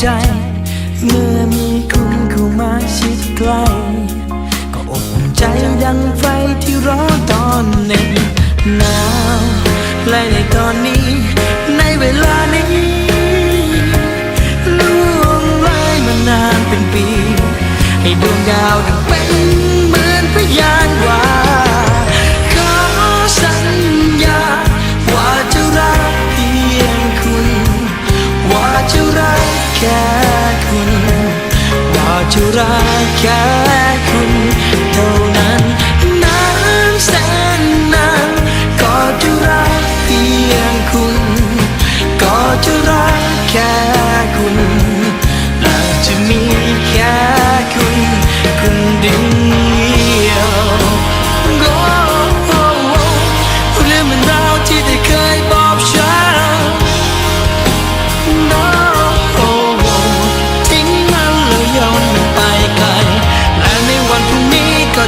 ใจ เมื่อมีคุณเข้ามาชิดใกล้ก็อบอุ่นใจดังไฟที่ร้อนตอนหน็บหนาวและในตอนนี้ ในเวลานี้ล่วงเลยมานานเป็นปี ให้ดวงดาวดังเป็นเหมือนพยาน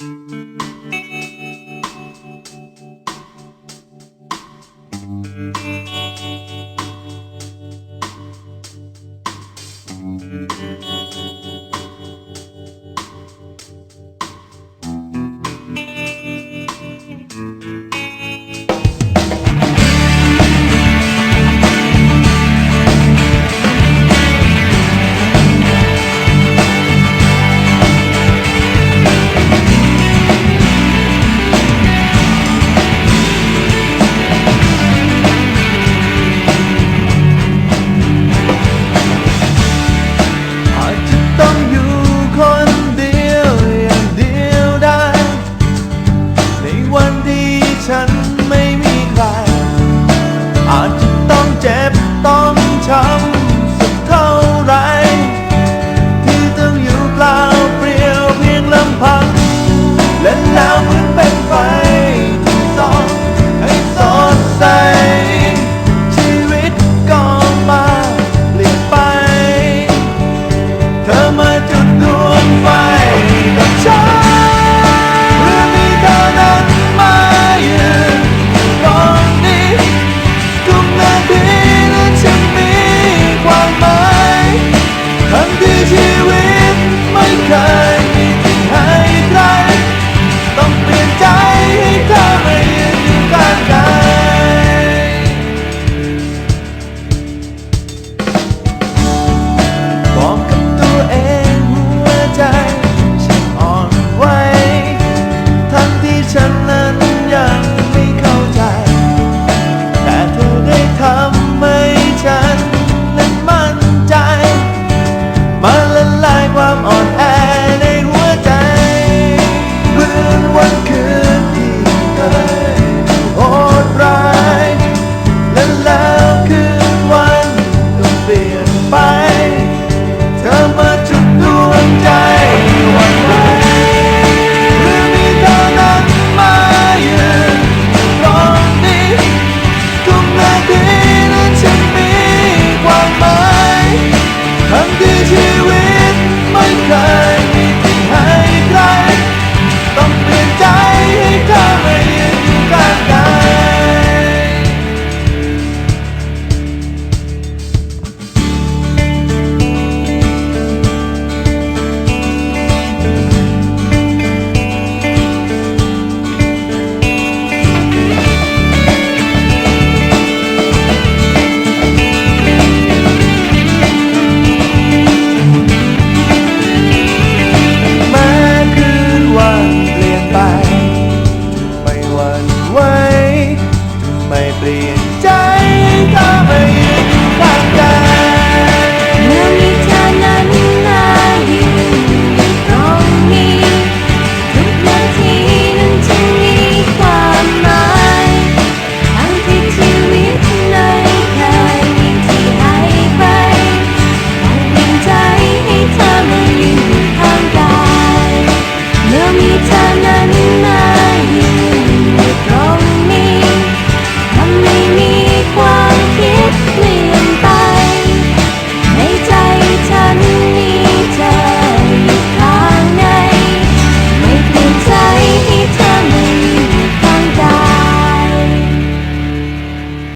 Música